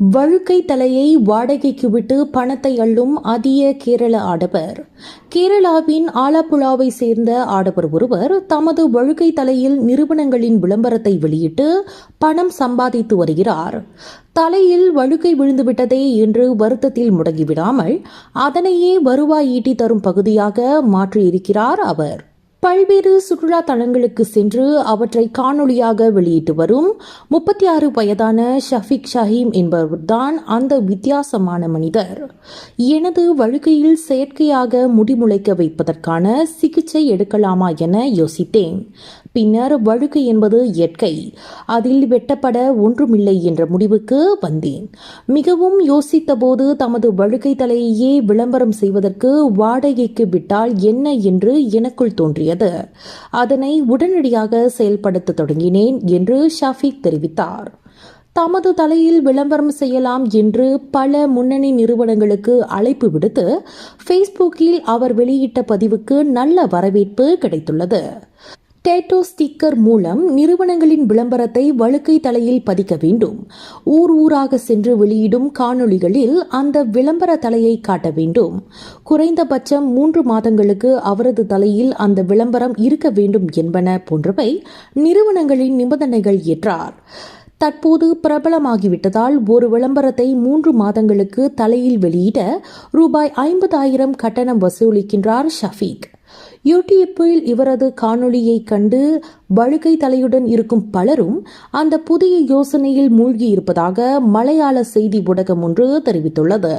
வழுக்கை தலையை வாடகைக்கு விட்டு பணத்தை அள்ளும் அதிய கேரள ஆடவர். கேரளாவின் ஆலப்புழாவை சேர்ந்த ஆடவர் ஒருவர் தமது வழுக்கை தலையில் நிறுவனங்களின் விளம்பரத்தை வெளியிட்டு பணம் சம்பாதித்து வருகிறார். தலையில் வழுக்கை விழுந்துவிட்டதே என்று வருத்தத்தில் முடங்கிவிடாமல் அதனையே வருவாய் ஈட்டி தரும் பகுதியாக மாற்றியிருக்கிறார் அவர். பல்வேறு சுற்றுலா தலங்களுக்கு சென்று அவற்றை காணொளியாக வெளியிட்டு வரும் முப்பத்தி ஆறு வயதான ஷஃபிக் ஷஹீம் என்பவர்தான் அந்த வித்தியாசமான மனிதர். எனது வழுக்கையில் செயற்கையாக முடிமுளைக்க வைப்பதற்கான சிகிச்சை எடுக்கலாமா என யோசித்தேன். பின்னர் வழுக்கை என்பது இயற்கை. அதில் வெட்டப்பட ஒன்றுமில்லை என்ற முடிவுக்கு வந்தேன். மிகவும் யோசித்தபோது தமது வழுக்கை தலையையே விளம்பரம் செய்வதற்கு வாடகைக்கு விட்டால் என்ன என்று எனக்குள் தோன்றியது. அதனை உடனடியாக செயல்படுத்த தொடங்கினேன் என்று ஷாஃபிக் தெரிவித்தார். தமது தலையில் விளம்பரம் செய்யலாம் என்று பல முன்னணி நிறுவனங்களுக்கு அழைப்பு விடுத்து ஃபேஸ்புக்கில் அவர் வெளியிட்ட பதிவுக்கு நல்ல வரவேற்பு கிடைத்துள்ளது. டேட்டோ ஸ்டிக்கர் மூலம் நிறுவனங்களின் விளம்பரத்தை வழுக்கை தலையில் பதிக்க வேண்டும். ஊர் ஊராக சென்று வெளியிடும் காணொளிகளில் அந்த விளம்பர தலையை காட்ட வேண்டும். குறைந்தபட்சம் மூன்று மாதங்களுக்கு அவரது தலையில் அந்த விளம்பரம் இருக்க வேண்டும் என்பன போன்றவை நிறுவனங்களின் நிபந்தனைகள் ஏற்றார். தற்போது பிரபலமாகிவிட்டதால் ஒரு விளம்பரத்தை மூன்று மாதங்களுக்கு தலையில் வெளியிட ரூபாய் ஐம்பதாயிரம் கட்டணம் வசூலிக்கின்றார் ஷஃபீக். யூடியூப்பில் இவரது காணொளியை கண்டு வழுக்கை தலையுடன் இருக்கும் பலரும் அந்த புதிய யோசனையில் மூழ்கி இருப்பதாக மலையாள செய்தி ஊடகம் ஒன்று தெரிவித்துள்ளது.